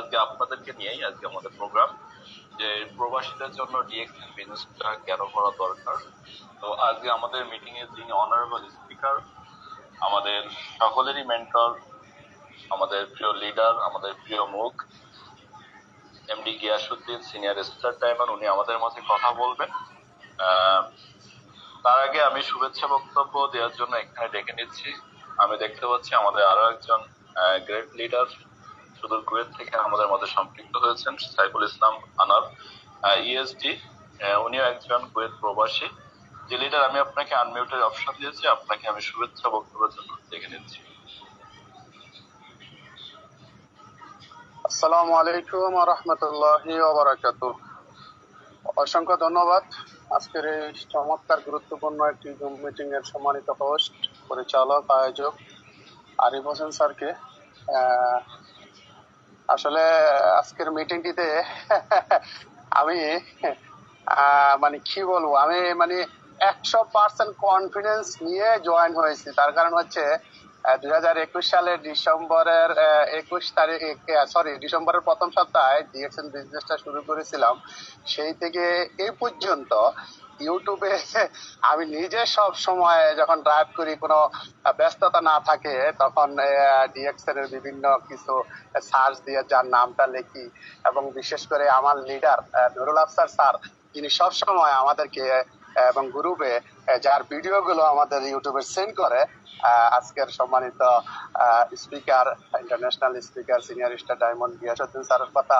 আজকে আপনাদেরকে নিয়েই আজকে আমাদের প্রোগ্রাম যে প্রবাসীদের জন্য ডিএক্সএন বিজনেসটা কেন করা দরকার। তো আজকে আমাদের মিটিং এ যিনি অনারেবল স্পিকার আমাদের সকলেরই মেন্টর আমাদের প্রিয় লিডার আমাদের প্রিয় মুখ MD Giasuddin senior star timer উনি আমাদের মাঝে কথা বলবেন। তার আগে আমি শুভেচ্ছা বক্তব্য দেওয়ার জন্য এখানে ডেকে নিচ্ছি। আমি দেখতে পাচ্ছি আমাদের আরও একজন গ্রেট লিডার সুদূর কুয়েত থেকে আমাদের মধ্যে সম্পৃক্ত হয়েছেন সাইফুল ইসলাম আনার ইএসডি উনিও একজন কুয়েত প্রবাসী। যে লিডার আমি আপনাকে আনমিউটের অপশন দিয়েছি, আপনাকে আমি শুভেচ্ছা বক্তব্যের জন্য ডেকে নিচ্ছি। আসসালামু আলাইকুম রহমতুল্লাহি ওবরাকাত অসংখ্য ধন্যবাদ আজকের এই চমৎকার, গুরুত্বপূর্ণ একটি জুম মিটিং এর সম্মানিত হোস্ট পরিচালক, আয়োজক আরিফ হোসেন স্যারকে। আসলে আজকের মিটিংটিতে আমি মানে কি বলব, আমি মানে একশো পার্সেন্ট কনফিডেন্স নিয়ে জয়েন হয়েছি। তার কারণ হচ্ছে দুই হাজার একুশ সালের ডিসেম্বরের একুশ তারিখ সরি ডিসেম্বরের প্রথম সপ্তাহে ডিএক্সএন বিজনেসটা শুরু করেছিলাম। সেই থেকে এই পর্যন্ত ইউটিউবে আমি নিজে সব সময় যখন ড্রাইভ করি, কোনো ব্যস্ততা না থাকে, তখন ডিএক্সএন এর বিভিন্ন কিছু সার্চ দিয়ে যার নামটা লিখি এবং বিশেষ করে আমার লিডার নুরুল আফসার স্যার তিনি সবসময় আমাদেরকে এবং গ্রুপে যার ভিডিও গুলো আমাদের ইউটিউবে সেন্ড করে আজকের সম্মানিত speaker, international speaker, senior star diamond Giasuddin স্যারের কথা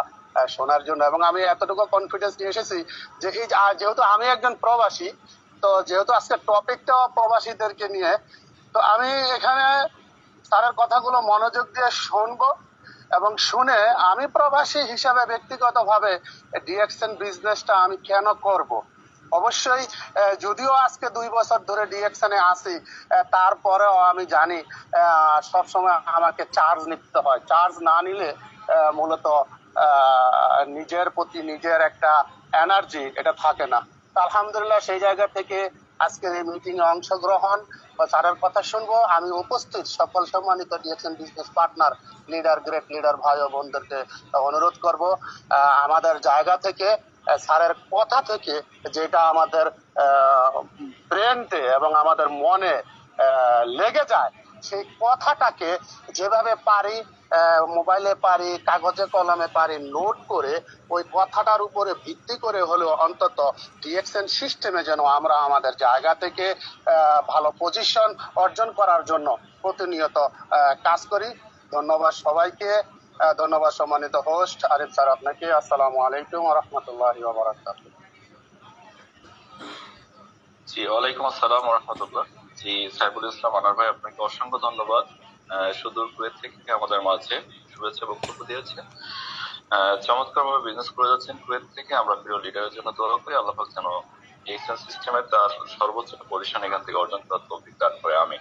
শোনার জন্য। এবং আমি এতটুকু কনফিডেন্স নিয়ে এসেছি যে এই যেহেতু আমি একজন প্রবাসী, তো যেহেতু আজকে টপিকটা প্রবাসীদেরকে নিয়ে, তো আমি এখানে স্যারের কথাগুলো মনোযোগ দিয়ে শুনব এবং শুনে আমি প্রবাসী হিসাবে ব্যক্তিগতভাবে ডিএক্সএন বিজনেসটা আমি কেন করব? অবশ্যই যদিও আজকে দুই বছর ধরে ডিএক্সনে আসি তারপরেও আমি জানি সব সময় আমাকে চার্জ নিতে হয়। চার্জ না নিলে মূলত নিজের প্রতি নিজের একটা এনার্জি এটা থাকে না। আলহামদুলিল্লাহ সেই জায়গা থেকে আজকের এই মিটিং এ অংশগ্রহণ। বা স্যারের কথা শুনব। আমি উপস্থিত সকল সম্মানিত DXN business partner leader great leader ভাই ও বোনদেরকে অনুরোধ করব। আমাদের জায়গা থেকে স্যারের কথা থেকে যেটা আমাদের ব্রেনতে এবং আমাদের মনে লেগে যায়, সেই কথাটাকে যেভাবে পারি মোবাইলে পারি, কাগজে কলমে পারি, নোট করে ওই কথাটার উপরে ভিত্তি করে হলেও অন্তত ডিএক্সএন সিস্টেমে যেন আমরা আমাদের জায়গা থেকে ভালো পজিশন অর্জন করার জন্য প্রতিনিয়ত কাজ করি। ধন্যবাদ সবাইকে। ধন্যবাদ সম্মানিত হোস্ট আরিফ স্যার আপনাকে। আসসালামু আলাইকুম রহমতুল্লাহ বারাকাত জি, ওয়ালাইকুম আসসালাম রহমতুল্লাহ। জি, সাইফুল ইসলাম আনার ভাই, আপনাকে অসংখ্য ধন্যবাদ। সুদূর কুয়েত থেকে আমাদের মাঝে? শুভেচ্ছা বক্তব্য দিয়েছে। চমৎকার ভাবে বিজনেস করে যাচ্ছেন কুয়েত থেকে। আমরা প্রিয় লিডারের জন্য দোয়া করি। আল্লাহ পাক যেন এক্সচেঞ্জ সিস্টেমে তার সর্বোচ্চ পজিশন এখান থেকে অর্জন করার তৌফিক দান করে। আমি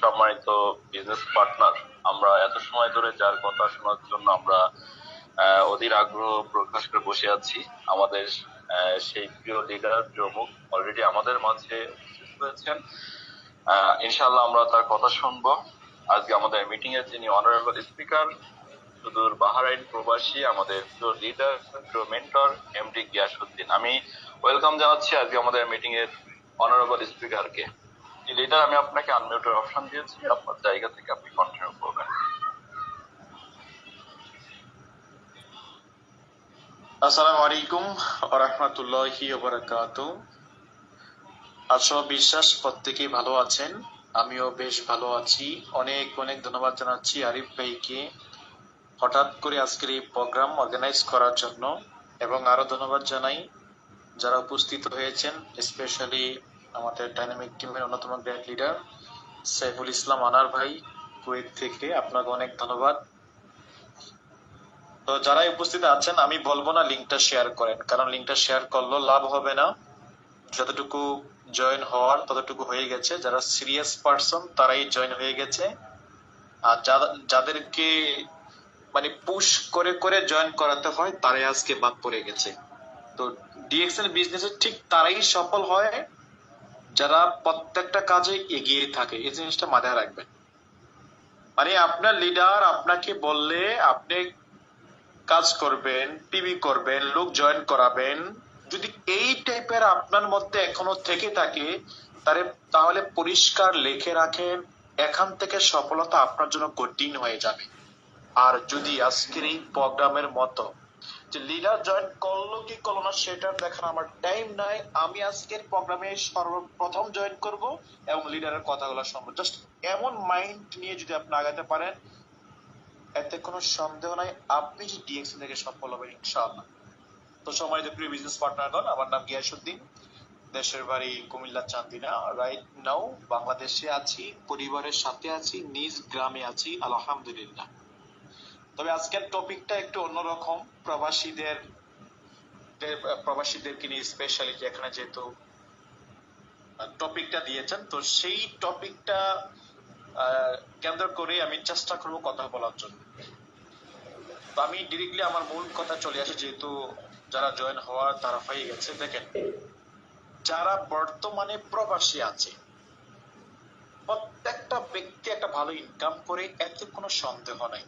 সম্মানিত বিজনেস পার্টনার আমরা এত সময় ধরে যার কথা শোনার জন্য আমরা অধীর আগ্রহ প্রকাশ করে বসে আছি। আমাদের সেই প্রিয় লিডার প্রিয় মুখ অলরেডি আমাদের মাঝে হয়েছেন। আহ, ইনশাআল্লাহ আমরা তার কথা শুনব। আজকে আমাদের মিটিং এর যিনি অনারেবল স্পিকার সুদূর বাহারাইন প্রবাসী আমাদের প্রিয় লিডার প্রিয় মেন্টর এমডি গিয়াসুদ্দিন আমি ওয়েলকাম জানাচ্ছি আজকে আমাদের মিটিং এর অনারেবল স্পিকারকে লিডার আমি আপনাকে আনমিউটের অপশন দিয়েছি, আপনার জায়গা থেকে আপনি কন্টিনিউ করবেন। আসসালামু আলাইকুম রহমতুল্লাহি ওবরাকাত আশা বিশ্বাস, প্রত্যেকেই ভালো আছেন, আমিও বেশ ভালো আছি। অনেক অনেক ধন্যবাদ জানাচ্ছি আরিফ ভাইকে। হঠাৎ করে আজকের এই প্রোগ্রাম অর্গানাইজ করার জন্য এবং আরও ধন্যবাদ জানাই যারা উপস্থিত হয়েছেন স্পেশালি আমাদের ডাইনামিক টিমের অন্যতম গ্রেট লিডার সাইফুল ইসলাম আনার ভাই, কুয়েত থেকে। আপনাকে অনেক ধন্যবাদ। তো যারা উপস্থিত আছেন, আমি বলব না লিঙ্কটা শেয়ার করেন, কারণ লিঙ্কটা শেয়ার করলেও লাভ হবে না। যতটুকু জয়েন হওয়ার, ততটুকু হয়ে গেছে। যারা সিরিয়াস পার্সন তারাই জয়েন হয়ে গেছে। আর যাদেরকে মানে পুশ করে করে জয়েন করাতে হয়, তারাই আজকে বাদ পড়ে গেছে। তো ডিএক্সএল বিজনেসে ঠিক তারাই সফল হয়। যারা প্রত্যেকটা কাজে এগিয়ে থাকে, এই জিনিসটা মাথায় রাখবেন। মানে আপনার লিডার আপনাকে বললে আপনি কাজ করবেন টিভি করবেন, লোক জয়েন করাবেন। যদি এই টাইপের আপনার মধ্যে এখনও থেকে থাকে তাহলে তাহলে পরিষ্কার লিখে রাখেন, এখান থেকে সফলতা আপনার জন্য কঠিন হয়ে যাবে। আর যদি আজকের এই প্রোগ্রামের মতো যে লিডার জয়েন করল কি করল না সেটা দেখার আমার টাইম নাই। আমি আজকের প্রোগ্রামে সর্বপ্রথম জয়েন করব এবং লিডারের কথাগুলো শুনব। জাস্ট এমন মাইন্ড নিয়ে যদি আপনি আগাতে পারেন, এতে কোনো সন্দেহ নাই। আপনি যে ডিএক্সি থেকে সফল হবেন, ইনশাআল্লাহ। তো সম্মানিত প্রিয় বিজনেস পার্টনারগণ আমার নাম গিয়াসুদ্দিন। দেশের বাড়ি কুমিল্লা চান্দিনা। রাইট নাও বাংলাদেশে আছি, পরিবারের সাথে আছি, নিজ গ্রামে আছি, আলহামদুলিল্লাহ। তবে আজকের টপিকটা একটু অন্যরকম। প্রবাসীদের প্রবাসীদেরকে নিয়ে স্পেশালিটি এখানে যেহেতু টপিকটা দিয়েছেন, তো সেই টপিকটা কেন্দ্র করে আমি চেষ্টা করব কথা বলার জন্য। তো আমি ডিরেক্টলি আমার মূল কথা চলে আসে, যেহেতু যারা জয়েন হওয়ার তারা হয়ে গেছে, দেখেন। যারা বর্তমানে প্রবাসী আছে, প্রত্যেকটা ব্যক্তি একটা ভালো ইনকাম করে, এতে কোনো সন্দেহ নাই।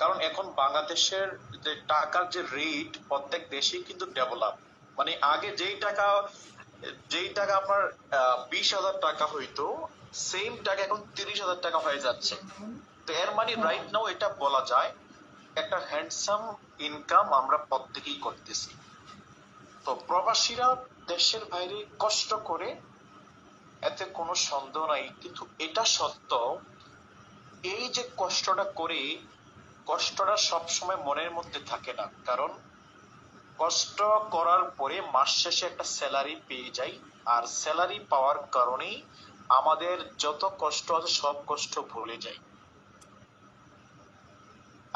কারণ এখন বাংলাদেশের যে টাকার যে রেট প্রত্যেক দেশেই কিন্তু ডেভেলপ মানে আগে যেই টাকা যেই টাকা আপনার বিশ হাজার টাকা হইতো সেম টাকা এখন তিরিশ হাজার টাকা হয়ে যাচ্ছে। তো এর মানে রাইট নাও এটা বলা যায়, একটা হ্যান্ডসাম ইনকাম আমরা প্রত্যেকেই করতেছি। তো প্রবাসীরা দেশের বাইরে কষ্ট করে, এতে কোনো সন্দেহ নাই। কিন্তু এটা সত্য এই যে কষ্টটা করে কষ্টটা সবসময় মনের মধ্যে থাকে না, কারণ কষ্ট করার পরে মাস শেষে একটা স্যালারি পেয়ে যাই, আর স্যালারি পাওয়ার কারণেই আমাদের যত কষ্ট আছে সব কষ্ট ভুলে যাই।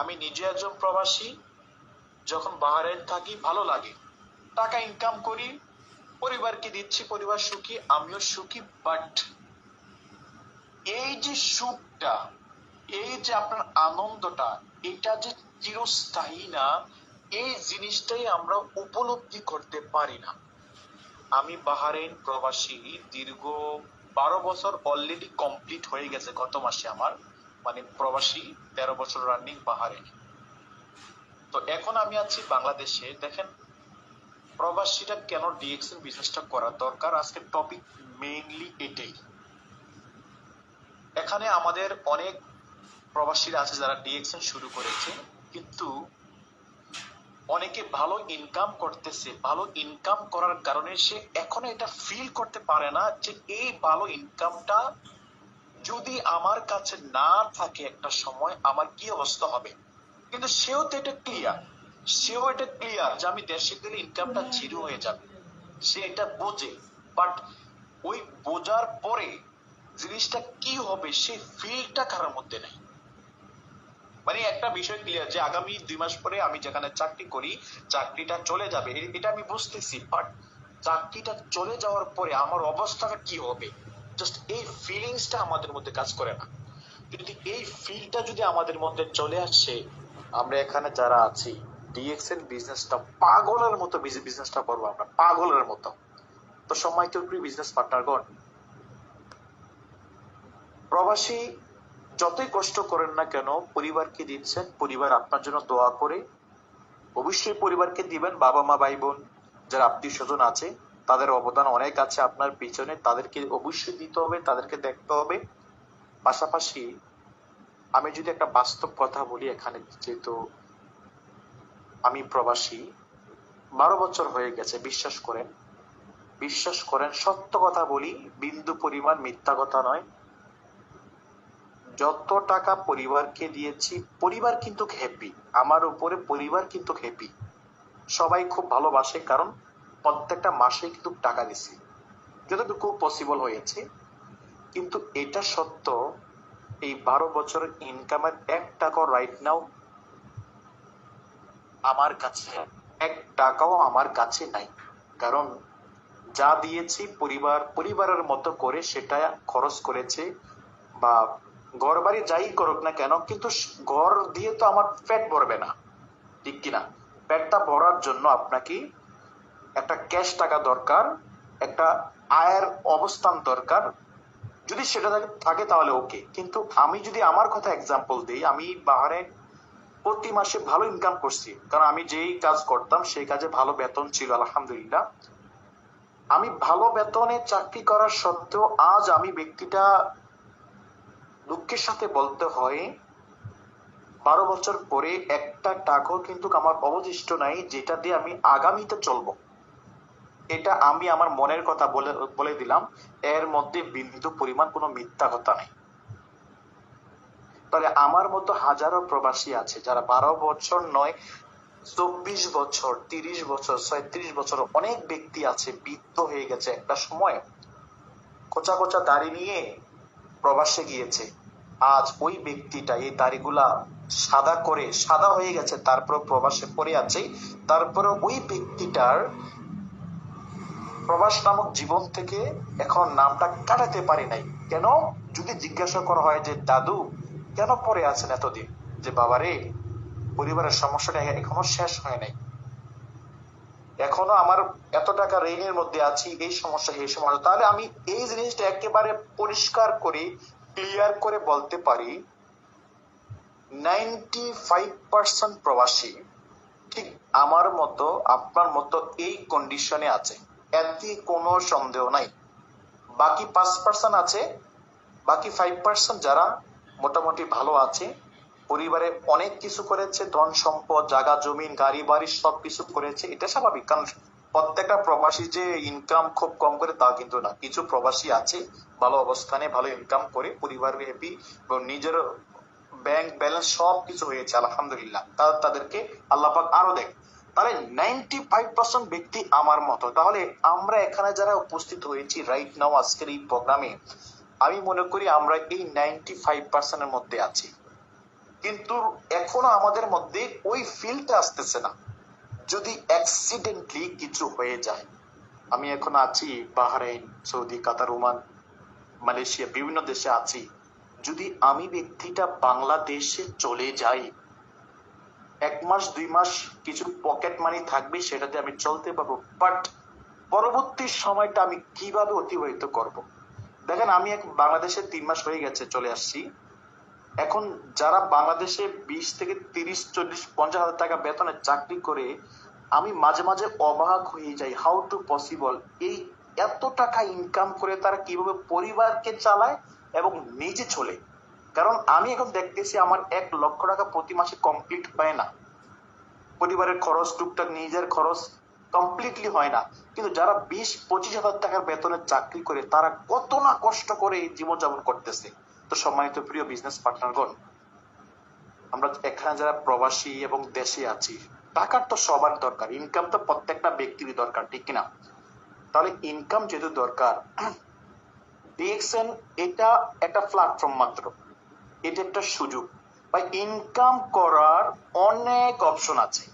আমি নিজে একজন প্রবাসী, যখন বাহারেন থাকি ভালো লাগে, টাকা ইনকাম করি, পরিবারকে দিচ্ছি, পরিবার সুখী, আমিও সুখী বাট এই যে সুখটা এই যে আপনার আনন্দটা, এটা যে চিরস্থায়ী না, এই জিনিসটাই আমরা উপলব্ধি করতে পারি না। আমি বাহারেন প্রবাসী, দীর্ঘ বারো বছর অলরেডি কমপ্লিট হয়ে গেছে গত মাসে আমার মানে প্রবাসী, তেরো বছর রানিং বাহারেন তো এখন আমি আছি বাংলাদেশে। দেখেন, প্রবাসীরা কেন ডিএক্সএন বিজনেসটা করা দরকার? আজকে টপিক মেইনলি এটাই। এখানে আমাদের অনেক প্রবাসীরা আছে যারা ডিএক্সএন শুরু করেছে, কিন্তু অনেকে ভালো ইনকাম করতেছে। ভালো ইনকাম করার কারণে সে এখনও এটা ফিল করতে পারে না যে এই ভালো ইনকামটা যদি আমার কাছে না থাকে একটা সময়, আমার কি অবস্থা হবে? কিন্তু সেও তো এটা ক্লিয়ার সেও এটা ক্লিয়ার যে আমি দেশে গেলে ইনকামটা জিরো হয়ে যাবে। সে এটা বোঝে। বাট ওই বোঝার পরে জিনিসটা কি হবে সে ফিলটা কারোর মধ্যে নেই। মানে একটা বিষয় ক্লিয়ার যে আগামী দুই মাস পরে আমি যেখানে চাকরি করি, চাকরিটা চলে যাবে। এটা আমি বুঝতেছি বাট চাকরিটা চলে যাওয়ার পরে আমার অবস্থাটা কি হবে? জাস্ট এই ফিলিংসটা আমাদের মধ্যে কাজ করে না। যদি এই ফিলটা যদি আমাদের মধ্যে চলে আসে, আমরা এখানে যারা আছি ডিএক্সএন বিজনেসটা পাগলের মতো বিজনেসটা করব আমরা, পাগলের মতো। তো সময় তো বিজনেস পার্টনারগণ প্রবাসী যতই কষ্ট করেন না কেন, পরিবারকে দিচ্ছেন, পরিবার আপনার জন্য দোয়া করে। অবশ্যই পরিবারকে দিবেন, বাবা, মা, ভাই, বোন যারা আত্মীয় স্বজন আছে, তাদের অবদান অনেক আছে আপনার পিছনে। তাদেরকে অবশ্যই দিতে হবে, তাদেরকে দেখতে হবে। পাশাপাশি আমি যদি একটা বাস্তব কথা বলি এখানে, যেহেতু আমি প্রবাসী, বারো বছর হয়ে গেছে, বিশ্বাস করেন। বিশ্বাস করেন, সত্য কথা বলি, বিন্দু পরিমাণ মিথ্যা কথা নয়। যত টাকা পরিবারকে দিয়েছি, পরিবার কিন্তু হ্যাপি আমার উপরে পরিবার কিন্তু হ্যাপি সবাই খুব ভালোবাসে, কারণ প্রত্যেকটা মাসে কিন্তু টাকা দিছি। যতটুকু পসিবল হয়েছে, কিন্তু এটা সত্য এই বারো বছরের ইনকামের এক টাকাও রাইট নাও আমার কাছে, এক টাকাও আমার কাছে নাই। কারণ যা দিয়েছি পরিবার, পরিবারের মতো করে সেটা খরচ করেছে বা ঘর বাড়ি যাই করুক না কেন, কিন্তু ঘর দিয়ে তো আমার পেট ভরবে না। ঠিক কিনা? পেটটা ভরার জন্য আপনাকে একটা ক্যাশ টাকা দরকার, একটা আয়ের অবস্থান দরকার। যদি সেটা থাকে তাহলে ওকে কিন্তু আমি যদি আমার কথা এক্সাম্পল দিই, আমি বাহারে প্রতি মাসে ভালো ইনকাম করছি। কারণ আমি যেই কাজ করতাম, সেই কাজে ভালো বেতন ছিল, আলহামদুলিল্লাহ। আমি ভালো বেতনে চাকরি করার সত্ত্বেও আজ আমি ব্যক্তিটা দুঃখের সাথে বলতে হয়, বারো বছর পরে একটা টাকাও কিন্তু আমার অবশিষ্ট নাই, যেটা দিয়ে আমি আগামীতে চলবো। এটা আমি আমার মনের কথা বলে বলে দিলাম, এর মধ্যে বিন্দু পরিমাণ কোনো মিথ্যা কথা নেই। তাহলে আমার মতো হাজারো প্রবাসী আছে, যারা বারো বছর নয়, চব্বিশ বছর, তিরিশ বছর, ছয়ত্রিশ বছর অনেক ব্যক্তি আছে, বৃদ্ধ হয়ে গেছে একটা সময়, কোচা কোচা দাড়ি নিয়ে প্রবাসে গিয়েছে। আজ ওই ব্যক্তিটা, এই দাড়িগুলা সাদা করে, সাদা হয়ে গেছে তারপর প্রবাসে পড়ে আছে। তারপরে ওই ব্যক্তিটার প্রবাস নামক জীবন থেকে এখন নামটা কাটাতে পারি নাই। কেন? যদি জিজ্ঞাসা করা হয় যে, দাদু, কেন পরে আছেন এতদিন? যে, বাবারে, পরিবারের সমস্যাটা এখনও শেষ হয় নাই। এখনও আমার এত টাকা ঋণের মধ্যে আছি, এই সমস্যা এই সমস্যা, তাহলে আমি এই জিনিসটা একেবারে পরিষ্কার করে ক্লিয়ার করে বলতে পারি নাইনটি ফাইভ পার্সেন্ট প্রবাসী ঠিক আমার মতো, আপনার মতো এই কন্ডিশনে আছে। এতে কোনো সন্দেহ নাই। বাকি পাঁচ পার্সেন্ট আছে, বাকি ফাইভ পার্সেন্ট যারা মোটামুটি ভালো আছে পরিবারে অনেক কিছু করেছে, ধন সম্পদ, জায়গা জমিন গাড়ি, বাড়ি, সব কিছু করেছে। এটা স্বাভাবিক, কারণ প্রত্যেকটা প্রবাসী যে ইনকাম খুব কম করে, তা কিন্তু না। কিছু প্রবাসী আছে, ভালো অবস্থানে, ভালো ইনকাম করে, পরিবার হ্যাপি এবং নিজের ব্যাংক ব্যালেন্স সব কিছু হয়েছে, আলহামদুলিল্লাহ। তা- তাদেরকে আল্লাপাক আরও দেখ। তাহলে নাইনটি ফাইভ পার্সেন্ট ব্যক্তি আমার মতো। তাহলে আমরা এখানে যারা উপস্থিত হয়েছি রাইট নাও আজকের এই প্রোগ্রামে আমি মনে করি আমরা এই নাইনটি ফাইভ পার্সেন্টের মধ্যে আছি। কিন্তু এখনও আমাদের মধ্যে ওই ফিলটা আসতেছে না। যদি অ্যাক্সিডেন্টলি কিছু হয়ে যায়, আমি এখন আছি Bahrain, Saudi, Qatar, Oman, Malaysia, বিভিন্ন দেশে আছি। যদি আমি ব্যক্তিটা বাংলাদেশে চলে যাই, এক মাস, দুই মাস কিছু পকেট মানি থাকবে, সেটাতে আমি চলতে পারব। বাট পরবর্তী সময়টা আমি কীভাবে অতিবাহিত করব। দেখেন, আমি এক বাংলাদেশে তিন মাস হয়ে গেছে, চলে আসছি। এখন যারা বাংলাদেশে বিশ থেকে তিরিশ, চল্লিশ, পঞ্চাশ হাজার টাকা বেতনে চাকরি করে, আমি মাঝে মাঝে অবাক হয়ে যাই হাউ টু পসিবল এই এত টাকা ইনকাম করে তারা কীভাবে পরিবারকে চালায় এবং নিজে চলে? কারণ আমি এখন দেখতেছি আমার এক লক্ষ টাকা প্রতি মাসে কমপ্লিট হয় না। পরিবারের খরচ, টুকটাক নিজের খরচ কমপ্লিটলি হয় না। কিন্তু যারা বিশ, পঁচিশ হাজার টাকার বেতনে চাকরি করে, তারা কত না কষ্ট করে জীবনযাপন করতেছে। তো সম্মানিত প্রিয় বিজনেস পার্টনারগণ আমরা এখানে যারা প্রবাসী এবং দেশে আছি, টাকার তো সবার দরকার ইনকাম তো প্রত্যেকটা ব্যক্তিরই দরকার, ঠিক কিনা? তাহলে ইনকাম যেহেতু দরকার ডিএক্সএন এটা একটা প্ল্যাটফর্ম মাত্র, এটা একটা সুযোগ। বা ইনকাম করার অনেক অপশন আছে।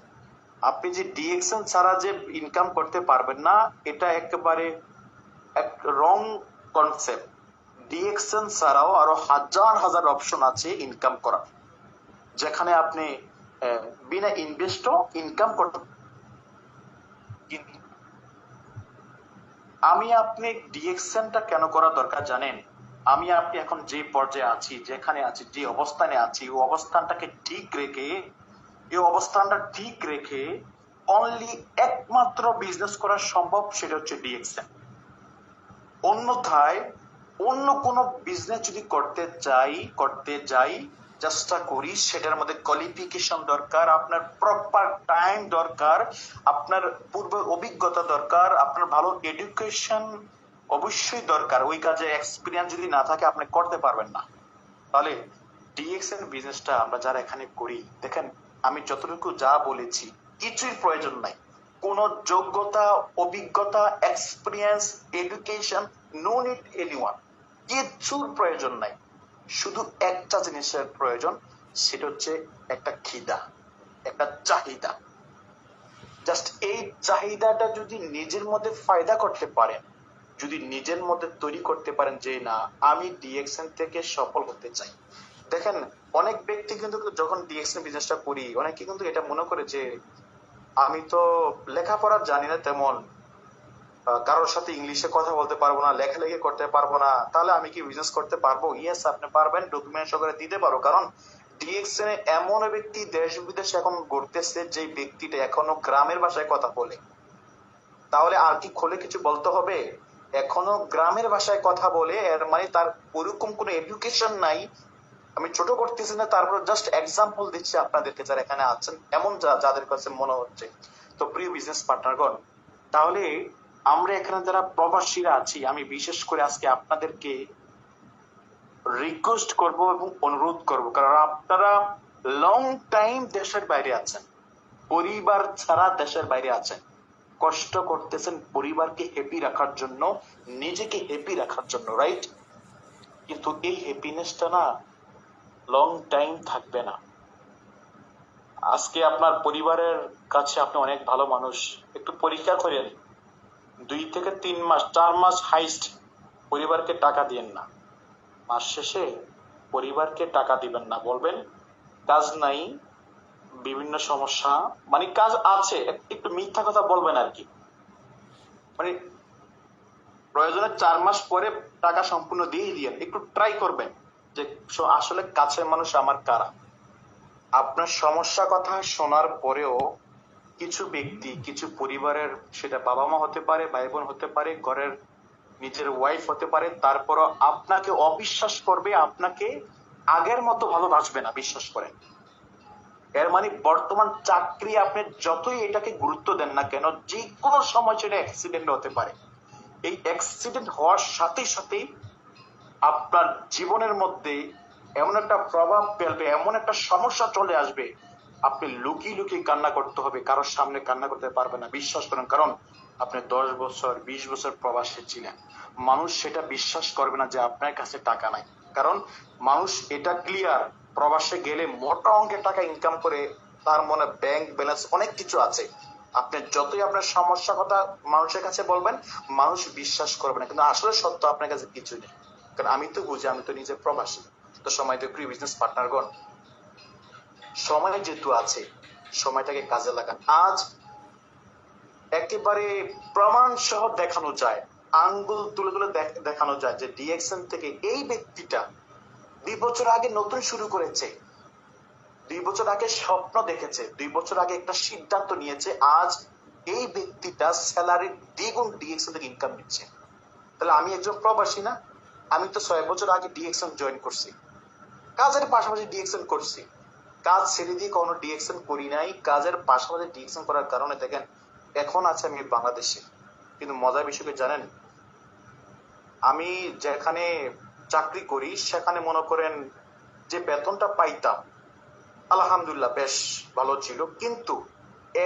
আপনি যে ডিএক্সএন ছাড়া যে ইনকাম করতে পারবেন না, এটা একেবারে এক রং কনসেপ্ট ডিএক্সএন ছাড়াও আরও হাজার হাজার অপশন আছে ইনকাম করার। যেখানে আপনি বিনা ইনকাম করতে আমি আপনি ডিএক্সএনটা কেন করা দরকার জানেন? আমি আপনি এখন যে পর্যায়ে আছি, যেখানে আছি, যে অবস্থানে আছি ওই অবস্থানটাকে ঠিক রেখে, এই অবস্থানটা ঠিক রেখে অনলি একমাত্র বিজনেস করা সম্ভব সেটা হচ্ছে ডিএক্সএন অন্যথায় অন্য কোনো বিজনেস যদি করতে চাই করতে যাই, চেষ্টা করি, সেটার মধ্যে কোয়ালিফিকেশন দরকার, আপনার প্রপার টাইম দরকার, আপনার পূর্ব অভিজ্ঞতা দরকার, আপনার ভালো এডুকেশন অবশ্যই দরকার। ওই কাজে এক্সপিরিয়েন্স যদি না থাকে, আপনি করতে পারবেন না। তাহলে ডিএক্সএন বিজনেসটা আমরা যারা এখানে করি, দেখেন, আমি যতটুকু যা বলেছি, কিছুই প্রয়োজন নাই। কোন যোগ্যতা, অভিজ্ঞতা experience education no need anyone কিছুর প্রয়োজন নাই। শুধু একটা জিনিসের প্রয়োজন, সেটা হচ্ছে একটা খিদা, একটা চাহিদা। জাস্ট এই চাহিদাটা যদি নিজের মধ্যে ফায়দা করতে পারেন, যদি নিজের মধ্যে তৈরি করতে পারেন যে, না, আমি ডিএক্সএন থেকে সফল হতে চাই। দেখেন, অনেক ব্যক্তি কিন্তু যখন ডিএক্সএন বিজনেসটা করি, অনেকে কিন্তু এটা মনে করে যে আমি তো লেখাপড়া জানি না তেমন। কারোর সাথে ইংলিশে কথা বলতে পারব না, লেখালেখি করতে পারব না। তাহলে আমি কি বিজনেস করতে পারব? ইয়েস আপনি পারবেন ডকুমেন্ট সহকারে দিতে পারো। কারণ ডিএক্সএন এমন ব্যক্তি দেশ বিদেশে এখন ঘুরতেছে যে ব্যক্তিটা এখনও গ্রামের ভাষায় কথা বলে। তাহলে আর কি খোলে কিছু বলতে হবে? এখনও গ্রামের ভাষায় কথা বলে, এর মানে তার ওরকম কোনো এডুকেশন নাই আমি ছোট করতেছি না, তারপর জাস্ট এক্সাম্পল দিচ্ছি আপনাদেরকে যারা এখানে আছেন, এমন যাদের কাছে মনে হচ্ছে। তো প্রিয় বিজনেস পার্টনারগণ তাহলে আমরা এখানে যারা প্রবাসীরা আছি, আমি বিশেষ করে আজকে আপনাদেরকে রিকোয়েস্ট করব এবং অনুরোধ করব, কারণ আপনারা লং টাইম দেশের বাইরে আছেন, পরিবার ছাড়া দেশের বাইরে আছেন। কষ্ট করতেছেন পরিবারকে হ্যাপি রাখার জন্য, নিজেকে হ্যাপি রাখার জন্য রাইট কিন্তু এই হ্যাপিনেসটা না লং টাইম থাকবে না। আজকে আপনার পরিবারের কাছে আপনি অনেক ভালো মানুষ। একটু পরীক্ষা করেন। দুই থেকে তিন মাস, চার মাস হাইস্ট পরিবারকে টাকা দিয়েন না। মাস শেষে পরিবারকে টাকা দিবেন না, বলবেন, কাজ নাই, বিভিন্ন সমস্যা। মানে কাজ আছে, একটু মিথ্যা কথা বলবেন আর কি। মানে প্রয়োজনে চার মাস পরে টাকা সম্পূর্ণ দিয়ে দিয়েন, একটু ট্রাই করবেন। যে আসলে কাছের মানুষ আমার কারা? আপনার সমস্যা কথা শোনার পরেও কিছু ব্যক্তি, কিছু পরিবারের সেটা বাবা মা হতে পারে ভাই বোন হতে পারে, ঘরের নিজের ওয়াইফ হতে পারে, তারপরও আপনাকে অবিশ্বাস করবে, আপনাকে আগের মতো ভালোবাসবে না, বিশ্বাস করেন। এর মানে বর্তমান চাকরি আপনি যতই এটাকে গুরুত্ব দেন না কেন যে কোনো সময় সেটা অ্যাক্সিডেন্ট হতে পারে। এই অ্যাক্সিডেন্ট হওয়ার সাথে সাথেই আপনার জীবনের মধ্যে এমন একটা প্রভাব ফেলবে, এমন একটা সমস্যা চলে আসবে, আপনি লুকিয়ে লুকিয়ে কান্না করতে হবে, কারোর সামনে কান্না করতে পারবে না। বিশ্বাস করেন, কারণ আপনি দশ বছর, বিশ বছর প্রবাসে ছিলেন। মানুষ সেটা বিশ্বাস করবে না যে আপনার কাছে টাকা নাই। কারণ মানুষ এটা ক্লিয়ার প্রবাসে গেলে মোটা অঙ্কের টাকা ইনকাম করে তার মনে ব্যাংক ব্যালেন্স অনেক কিছু আছে। আপনি যতই আপনার সমস্যা কথা মানুষের কাছে বলবেন, মানুষ বিশ্বাস করবে না। কিন্তু আসলে সত্য আপনার কাছে কিছু নেই। কারণ আমি তো বুঝি, আমি তো নিজে প্রবাসী, তো সময় তো প্রিয় বিজনেস পার্টনারগণ সময় যেহেতু আছে, সময়টাকে কাজে লাগান। আজ একেবারে প্রমাণ সহ দেখানো যায়, আঙ্গুল তুলে তুলে দেখানো যায় যে ডিএক্সএন থেকে এই ব্যক্তিটা দুই বছর আগে নতুন শুরু করেছে, দুই বছর আগে স্বপ্ন দেখেছে, দুই বছর আগে একটা সিদ্ধান্ত নিয়েছে, আজ এই ব্যক্তিটা স্যালারি দ্বিগুণ ডিএক্সএন থেকে ইনকাম দিচ্ছে তাহলে আমি একজন প্রবাসী না? আমি তো ছয় বছর আগে ডিএক্সন জয়েন করছি। কাজের পাশাপাশি ডিএক্সএন করছি। কাজ ছেড়ে দিয়ে কোনো ডিএক্সএন করি নাই। কাজের পাশাপাশি ডিএক্সএন করার কারণে দেখেন, এখন আছে আমি বাংলাদেশে। কিন্তু মজার বিষয়কে জানেন? আমি যেখানে চাকরি করি, সেখানে মনে করেন যে বেতনটা পাইতাম, আলহামদুলিল্লাহ বেশ ভালো ছিল। কিন্তু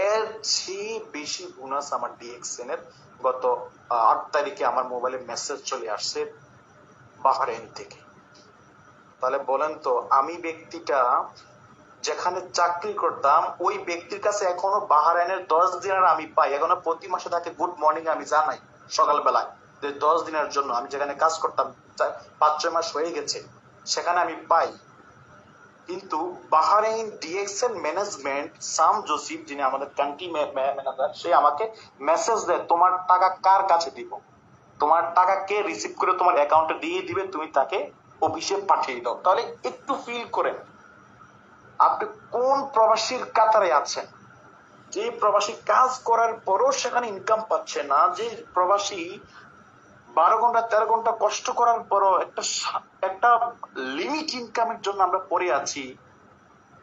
এর চেয়ে বেশি বোনাস আমার ডিএক্সএন এর গত আট তারিখে আমার মোবাইলে মেসেজ চলে আসছে। বাহারেন থেকে। তাহলে বলেন তো, আমি ব্যক্তিটা যেখানে চাকরি করতাম, ওই ব্যক্তির কাছে এখনও বাহারাইনের দশ দিনের আমি পাই। এখনও প্রতি মাসে তাকে গুড মর্নিং আমি জানাই সকালবেলায় যে দশ দিনের জন্য আমি যেখানে কাজ করতাম পাঁচ, ছয় মাস হয়ে গেছে, সেখানে আমি পাই। কিন্তু Bahrain DXL management Sam Joseph, যিনি আমাদের কান্ট্রি ম্যানেজার সে আমাকে মেসেজ দেয়, তোমার টাকা কার কাছে দিব? তোমার টাকা কে রিসিভ করে তোমার অ্যাকাউন্টে দিয়ে দিবে, তুমি তাকে অফিসে পাঠিয়ে দাও। তাহলে একটু ফিল করেন, আপনি কোন প্রবাসীর কাতারে আছেন? যে প্রবাসী কাজ করার পরও সেখানে ইনকাম পাচ্ছে না, যে প্রবাসী বারো ঘণ্টা, তেরো ঘণ্টা কষ্ট করার পরও একটা একটা লিমিট ইনকামের জন্য আমরা পড়ে আছি,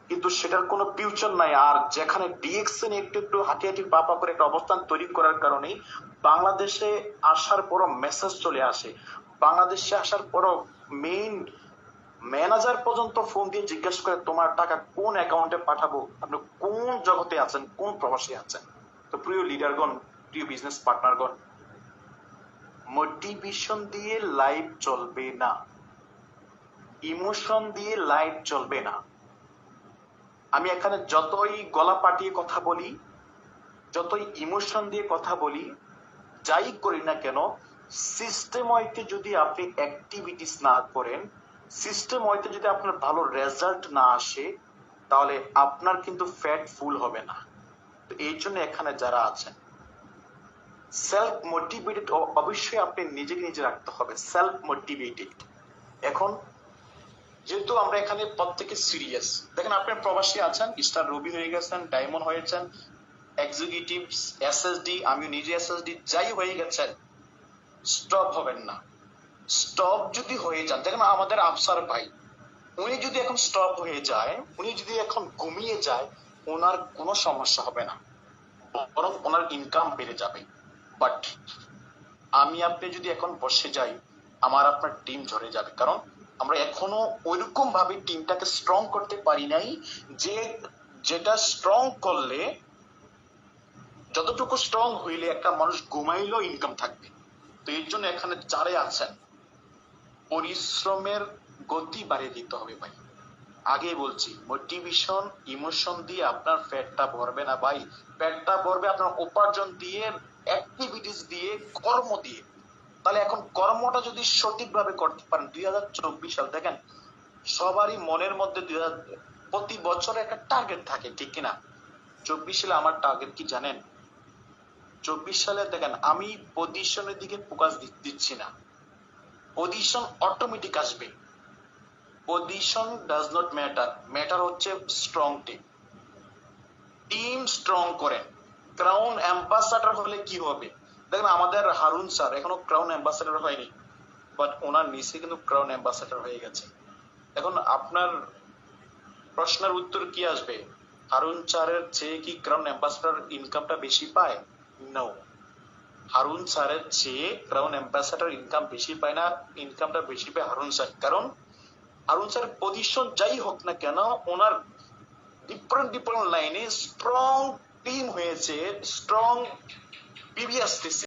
কিন্তু সেটার কোনো ফিউচার নাই। আর যেখানে ডিএক্সএন একটু একটু হাঁটি হাঁটি পাপা করে একটা অবস্থান তৈরি করার কারণে বাংলাদেশে আসার পরও মেসেজ চলে আসে। বাংলাদেশে আসার পরও মেইন ম্যানেজার পর্যন্ত ফোন দিয়ে জিজ্ঞেস করে, তোমার টাকা কোন অ্যাকাউন্টে পাঠাবো? আপনি কোন জগতে আছেন? কোন প্রবাসী আছেন? তো প্রিয় লিডারগণ প্রিয় বিজনেস পার্টনারগণ মোটিভেশন দিয়ে লাইফ চলবে না। ইমোশন দিয়ে লাইফ চলবে না। আমি এখানে যতই গলা পাটিয়ে কথা বলি, যতই ইমোশন দিয়ে কথা বলি যাই করি না কেন সিস্টেম ওয়াইতে যদি আপনি অ্যাক্টিভিটিস না করেন সিস্টেম ওয়াইতে যদি আপনার ভালো রেজাল্ট না আসে, তাহলে আপনার কিন্তু ফ্যাট ফুল হবে না। তো এই জন্য এখানে যারা আছেন সেলফ মোটিভেটেড অবশ্যই আপনি নিজেকে নিজে রাখতে হবে সেলফ মোটিভেটেড এখন, যেহেতু আমরা এখানে প্রত্যেকে সিরিয়াস দেখেন আপনি প্রবাসী আছেন স্টার রবি হয়ে গেছেন ডায়মন্ড হয়েছেন এক্সিকিউটিভ এসএসডি আমি নিজে এসএসডি যাই হয়ে গেছেন স্টপ হবেন না। স্টপ যদি হয়ে যান দেখেন আমাদের আফসার ভাই, উনি যদি এখন স্টপ হয়ে যায়, উনি যদি এখন ঘুমিয়ে যায়, ওনার কোনো সমস্যা হবে না। বরং ওনার ইনকাম বেড়ে যাবে। বাট আমি আপনি যদি এখন বসে যাই, আমার আপনার টিম ঝরে যাবে। কারণ আমরা এখনও ওইরকম ভাবে টিমটাকে স্ট্রং করতে পারি নাই, যে যেটা স্ট্রং করলে যতটুকু স্ট্রং হইলে একটা মানুষ ঘুমাইলেও ইনকাম থাকবে। তো এর জন্য এখানে যারা আছেন, পরিশ্রমের গতি বাড়িয়ে দিতে হবে ভাই। আগে বলছি মোটিভেশন ইমোশন দিয়ে আপনার ফ্যাটটা ভরবে না ভাই। ফ্যাটটা ভরবে আপনার উপার্জন দিয়ে অ্যাক্টিভিটিস দিয়ে, কর্ম দিয়ে। তাহলে এখন কর্মটা যদি সঠিকভাবে করতে পারেন, দুই হাজার চব্বিশ সাল, দেখেন, সবারই মনের মধ্যে দুই হাজার প্রতি বছর একটা টার্গেট থাকে, ঠিক কিনা? চব্বিশ সালে আমার টার্গেট কি জানেন? চব্বিশ সালে দেখেন, আমি পজিশনের দিকে ফোকাস দিচ্ছি না। পজিশন অটোমেটিক আসবে। Position does not matter matter হচ্ছে স্ট্রং টিম টিম স্ট্রং করেন ক্রাউন অ্যাম্বাসাডার হলে কি হবে? দেখেন, আমাদের হারুন স্যার এখনও ক্রাউন অ্যাম্বাসাডার হয়নি। বাট ওনার নিচে কিন্তু ক্রাউন অ্যাম্বাসাডার হয়ে গেছে। এখন আপনার প্রশ্নের উত্তর কি আসবে? হারুন স্যারের চেয়ে কি ক্রাউন অ্যাম্বাসাডার ইনকামটা বেশি পায়? নো হারুন স্যারের চেয়ে ক্রাউন অ্যাম্বাসাডার ইনকাম বেশি পায় না ইনকামটা বেশি পায় হারুন স্যার কারণ হারুন স্যার পজিশন যাই হোক না কেন, ওনার ডিফারেন্ট ডিফারেন্ট লাইনে স্ট্রং টিম হয়েছে স্ট্রং বিবি আসতেছে